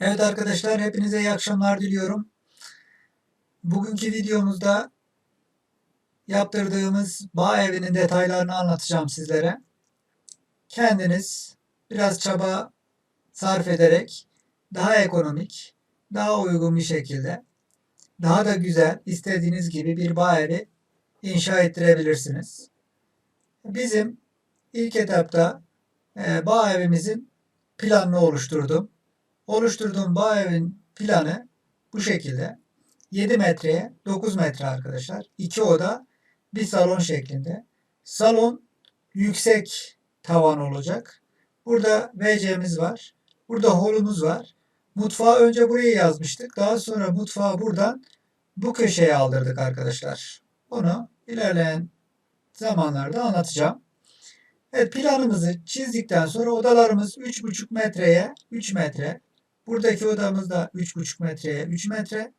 Evet arkadaşlar hepinize iyi akşamlar diliyorum. Bugünkü videomuzda yaptırdığımız bağ evinin detaylarını anlatacağım sizlere. Kendiniz biraz çaba sarf ederek daha ekonomik, daha uygun bir şekilde, daha da güzel istediğiniz gibi bir bağ evi inşa ettirebilirsiniz. Bizim ilk etapta e, bağ evimizin planını oluşturdum. Oluşturduğum bağ evin planı bu şekilde. 7 metreye 9 metre arkadaşlar. 2 oda, bir salon şeklinde. Salon yüksek tavan olacak. Burada WC'miz var. Burada holumuz var. Mutfağı önce buraya yazmıştık. Daha sonra mutfağı buradan bu köşeye aldırdık arkadaşlar. Bunu ilerleyen zamanlarda anlatacağım. Evet planımızı çizdikten sonra odalarımız 3,5 metreye 3 metre. Buradaki odamız da 3,5 metreye 3 metre.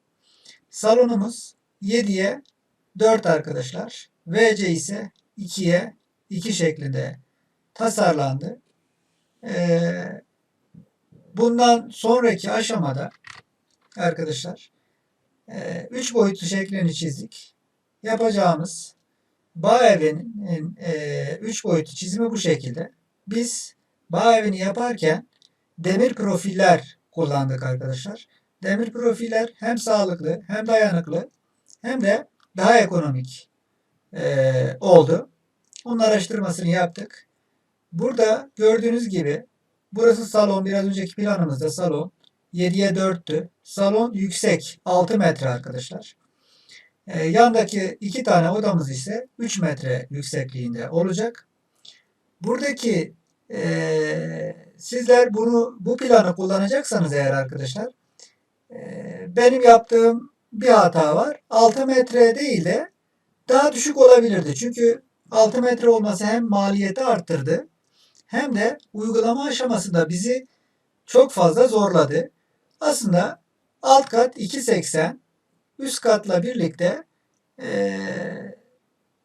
Salonumuz 7'ye 4 arkadaşlar. VC ise 2'ye 2 şeklinde tasarlandı. Ee, bundan sonraki aşamada arkadaşlar 3 boyutlu şeklini çizdik. Yapacağımız bağ evinin 3 boyutlu çizimi bu şekilde. Biz bağ evini yaparken demir profiller kullandık arkadaşlar. Demir profiller hem sağlıklı hem dayanıklı hem de daha ekonomik e, oldu. Onun araştırmasını yaptık. Burada gördüğünüz gibi burası salon. Biraz önceki planımızda salon. 7'ye 4'tü. Salon yüksek. 6 metre arkadaşlar. E, yandaki iki tane odamız ise 3 metre yüksekliğinde olacak. Buradaki e, sizler bunu bu planı kullanacaksanız eğer arkadaşlar e, benim yaptığım bir hata var. 6 metre değil de daha düşük olabilirdi. Çünkü 6 metre olması hem maliyeti arttırdı hem de uygulama aşamasında bizi çok fazla zorladı. Aslında alt kat 2.80 üst katla birlikte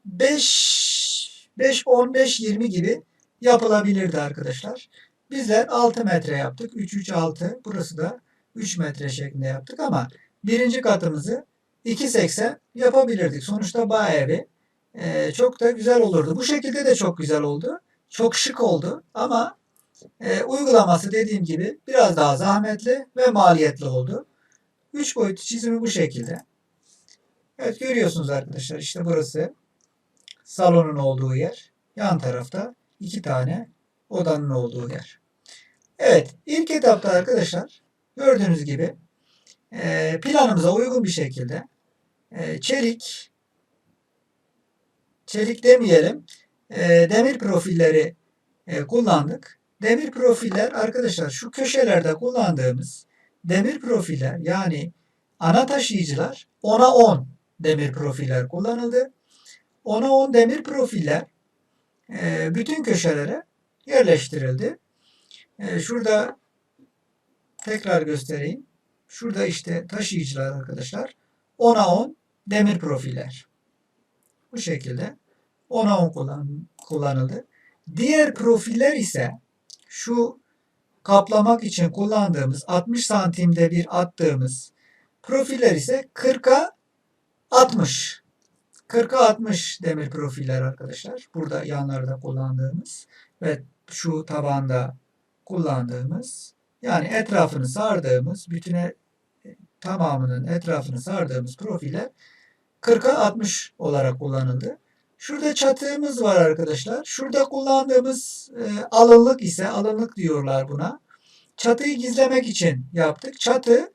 5 5 15 20 gibi yapılabilirdi arkadaşlar. Bizler 6 metre yaptık. 3 3 6. Burası da 3 metre şeklinde yaptık ama birinci katımızı 2.80 yapabilirdik. Sonuçta bağ evi e, çok da güzel olurdu. Bu şekilde de çok güzel oldu. Çok şık oldu ama e, uygulaması dediğim gibi biraz daha zahmetli ve maliyetli oldu. 3 boyutlu çizimi bu şekilde. Evet görüyorsunuz arkadaşlar işte burası salonun olduğu yer. Yan tarafta iki tane odanın olduğu yer. Evet ilk etapta arkadaşlar gördüğünüz gibi e, planımıza uygun bir şekilde e, çelik çelik demeyelim e, demir profilleri kullandık. Demir profiller arkadaşlar şu köşelerde kullandığımız demir profiller yani ana taşıyıcılar 10'a 10 demir profiller kullanıldı. 10'a 10 demir profiller bütün köşelere yerleştirildi. E, şurada tekrar göstereyim. Şurada işte taşıyıcılar arkadaşlar. 10'a 10 demir profiller. Bu şekilde 10'a 10 kullan, kullanıldı. Diğer profiller ise şu kaplamak için kullandığımız 60 santimde bir attığımız profiller ise 40'a 60. 40'a 60 demir profiller arkadaşlar. Burada yanlarda kullandığımız ve şu tabanda kullandığımız yani etrafını sardığımız bütüne tamamının etrafını sardığımız profiller 40'a 60 olarak kullanıldı. Şurada çatığımız var arkadaşlar. Şurada kullandığımız e, alınlık ise alınlık diyorlar buna. Çatıyı gizlemek için yaptık. Çatı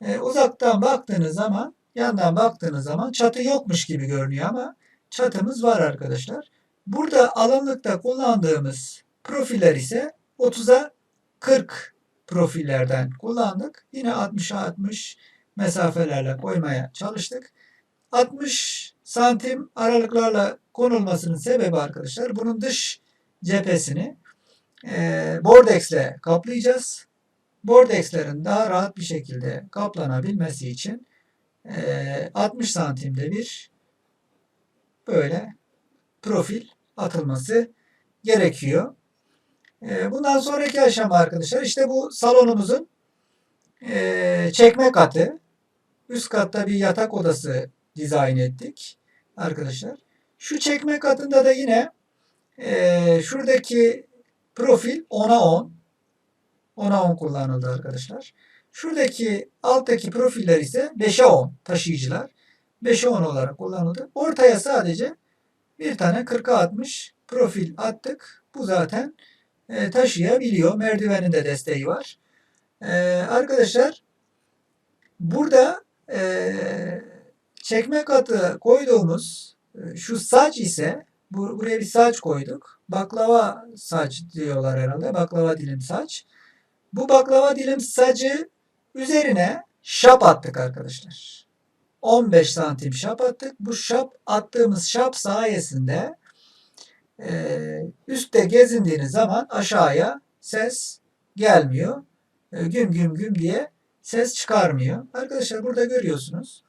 e, uzaktan baktığınız zaman yandan baktığınız zaman çatı yokmuş gibi görünüyor ama çatımız var arkadaşlar. Burada alınlıkta kullandığımız profiller ise 30'a 40 profillerden kullandık. Yine 60'a 60 mesafelerle koymaya çalıştık. 60 santim aralıklarla konulmasının sebebi arkadaşlar bunun dış cephesini e, bordexle kaplayacağız. Bordexlerin daha rahat bir şekilde kaplanabilmesi için e, 60 santimde bir böyle profil atılması gerekiyor. E, bundan sonraki aşama arkadaşlar işte bu salonumuzun e, çekme katı. Üst katta bir yatak odası dizayn ettik arkadaşlar. Şu çekme katında da yine e, şuradaki profil 10'a 10. 10'a 10 kullanıldı arkadaşlar. Şuradaki alttaki profiller ise 5'e 10 taşıyıcılar. 5'e 10 olarak kullanıldı. Ortaya sadece bir tane 40'a 60 profil attık. Bu zaten e, taşıyabiliyor. Merdivenin de desteği var. E, arkadaşlar burada e, çekme katı koyduğumuz şu saç ise bu, buraya bir saç koyduk. Baklava saç diyorlar herhalde. Baklava dilim saç. Bu baklava dilim sacı üzerine şap attık arkadaşlar. 15 santim şap attık. Bu şap attığımız şap sayesinde e, üstte gezindiğiniz zaman aşağıya ses gelmiyor. E, güm güm güm diye ses çıkarmıyor. Arkadaşlar burada görüyorsunuz.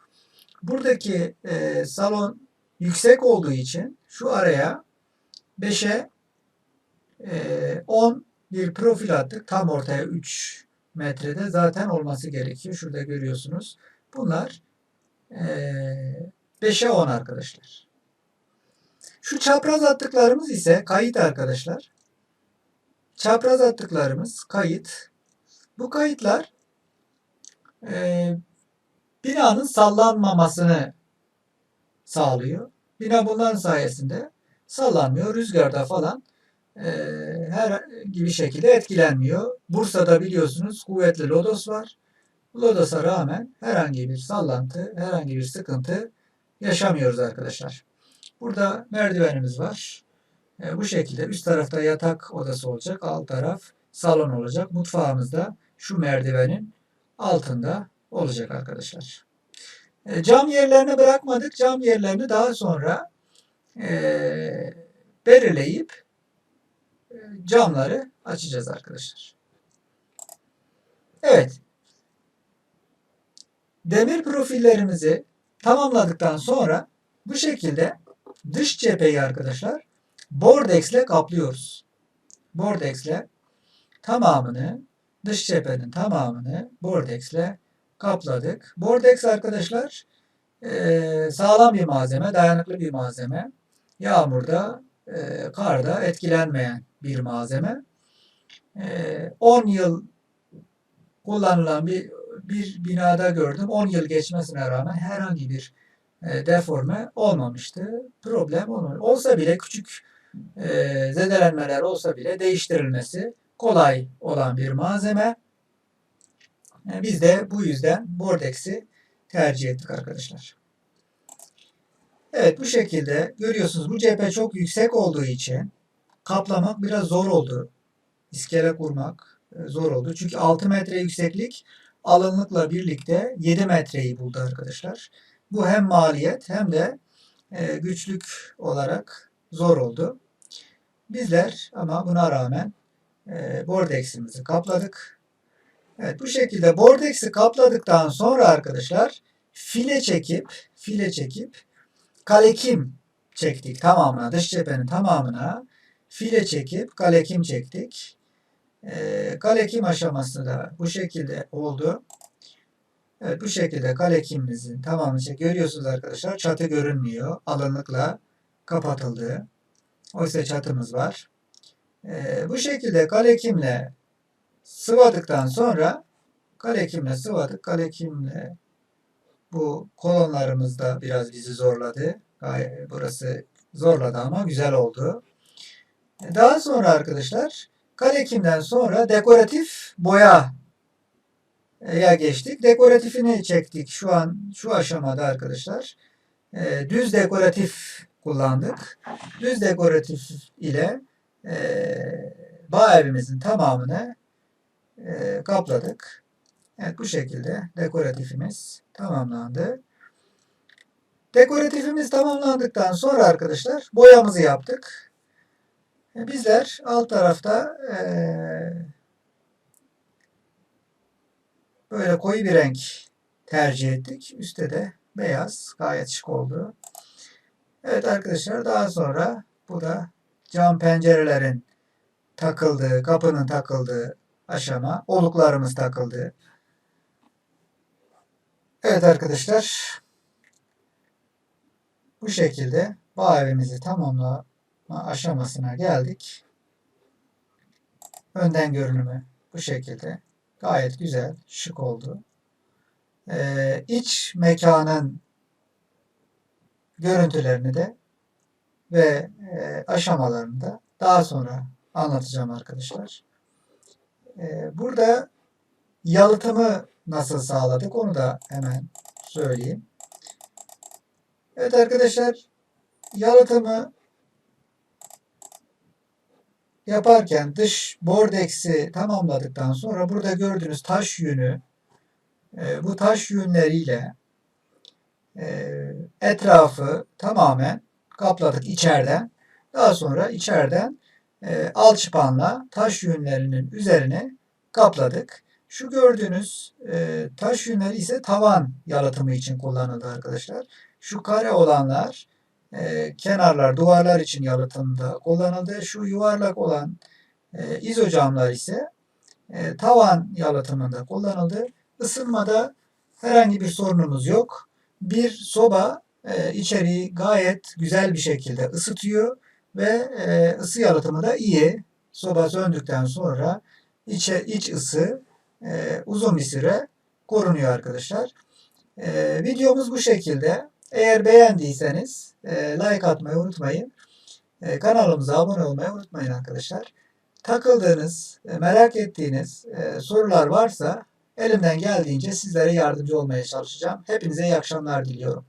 Buradaki e, salon yüksek olduğu için şu araya 5'e e, 10 bir profil attık. Tam ortaya 3 metrede zaten olması gerekiyor. Şurada görüyorsunuz. Bunlar e, 5'e 10 arkadaşlar. Şu çapraz attıklarımız ise kayıt arkadaşlar. Çapraz attıklarımız kayıt. Bu kayıtlar e, binanın sallanmamasını sağlıyor. Bina bunların sayesinde sallanmıyor. Rüzgarda falan e, her gibi şekilde etkilenmiyor. Bursa'da biliyorsunuz kuvvetli lodos var. Lodos'a rağmen herhangi bir sallantı, herhangi bir sıkıntı yaşamıyoruz arkadaşlar. Burada merdivenimiz var. E, bu şekilde üst tarafta yatak odası olacak. Alt taraf salon olacak. Mutfağımız da şu merdivenin altında olacak arkadaşlar. E, cam yerlerini bırakmadık. Cam yerlerini daha sonra e, belirleyip e, camları açacağız arkadaşlar. Evet. Demir profillerimizi tamamladıktan sonra bu şekilde dış cepheyi arkadaşlar Bordex ile kaplıyoruz. Bordex ile tamamını dış cephenin tamamını Bordex ile kapladık. Bordex arkadaşlar e, sağlam bir malzeme, dayanıklı bir malzeme. Yağmurda, e, karda etkilenmeyen bir malzeme. E, 10 yıl kullanılan bir bir binada gördüm. 10 yıl geçmesine rağmen herhangi bir e, deforme olmamıştı. Problem olmamıştı. Olsa bile küçük e, zedelenmeler olsa bile değiştirilmesi kolay olan bir malzeme. Yani biz de bu yüzden Bordex'i tercih ettik arkadaşlar. Evet bu şekilde görüyorsunuz bu cephe çok yüksek olduğu için kaplamak biraz zor oldu. İskele kurmak e, zor oldu. Çünkü 6 metre yükseklik alınlıkla birlikte 7 metreyi buldu arkadaşlar. Bu hem maliyet hem de e, güçlük olarak zor oldu. Bizler ama buna rağmen e, bordeximizi kapladık. Evet bu şekilde bordex'i kapladıktan sonra arkadaşlar file çekip file çekip kalekim çektik tamamına dış cephenin tamamına file çekip kalekim çektik. E, kalekim aşaması da bu şekilde oldu. Evet bu şekilde kalekimimizin tamamını çek. Görüyorsunuz arkadaşlar çatı görünmüyor. Alınlıkla kapatıldı. Oysa çatımız var. E, bu şekilde kalekimle sıvadıktan sonra kalekimle sıvadık. Kalekimle bu kolonlarımız da biraz bizi zorladı. Burası zorladı ama güzel oldu. Daha sonra arkadaşlar kalekimden sonra dekoratif boya ya geçtik. Dekoratifini çektik şu an şu aşamada arkadaşlar. E, düz dekoratif kullandık. Düz dekoratif ile e, bağ evimizin tamamını e, kapladık. Evet bu şekilde dekoratifimiz tamamlandı. Dekoratifimiz tamamlandıktan sonra arkadaşlar boyamızı yaptık. E, bizler alt tarafta e, böyle koyu bir renk tercih ettik. Üstte de beyaz gayet şık oldu. Evet arkadaşlar daha sonra bu da cam pencerelerin takıldığı, kapının takıldığı aşama. Oluklarımız takıldı. Evet arkadaşlar. Bu şekilde bağ evimizi tamamlama aşamasına geldik. Önden görünümü bu şekilde. Gayet güzel, şık oldu. Ee, iç mekanın görüntülerini de ve e, aşamalarını da daha sonra anlatacağım arkadaşlar. Ee, burada yalıtımı nasıl sağladık onu da hemen söyleyeyim. Evet arkadaşlar yalıtımı yaparken dış bordex'i tamamladıktan sonra burada gördüğünüz taş yünü e, bu taş yünleriyle e, etrafı tamamen kapladık içeriden. Daha sonra içeriden e, alçıpanla taş yünlerinin üzerine kapladık. Şu gördüğünüz taş yünleri ise tavan yalıtımı için kullanıldı arkadaşlar. Şu kare olanlar e, kenarlar, duvarlar için yalıtımda kullanıldı. Şu yuvarlak olan e, izocamlar ise e, tavan yalıtımında kullanıldı. Isınmada herhangi bir sorunumuz yok. Bir soba e, içeriği gayet güzel bir şekilde ısıtıyor ve e, ısı yalıtımı da iyi. Soba söndükten sonra içe, iç ısı e, uzun bir süre korunuyor arkadaşlar. E, videomuz bu şekilde. Eğer beğendiyseniz e, like atmayı unutmayın. E, kanalımıza abone olmayı unutmayın arkadaşlar. Takıldığınız, e, merak ettiğiniz sorular varsa elimden geldiğince sizlere yardımcı olmaya çalışacağım. Hepinize iyi akşamlar diliyorum.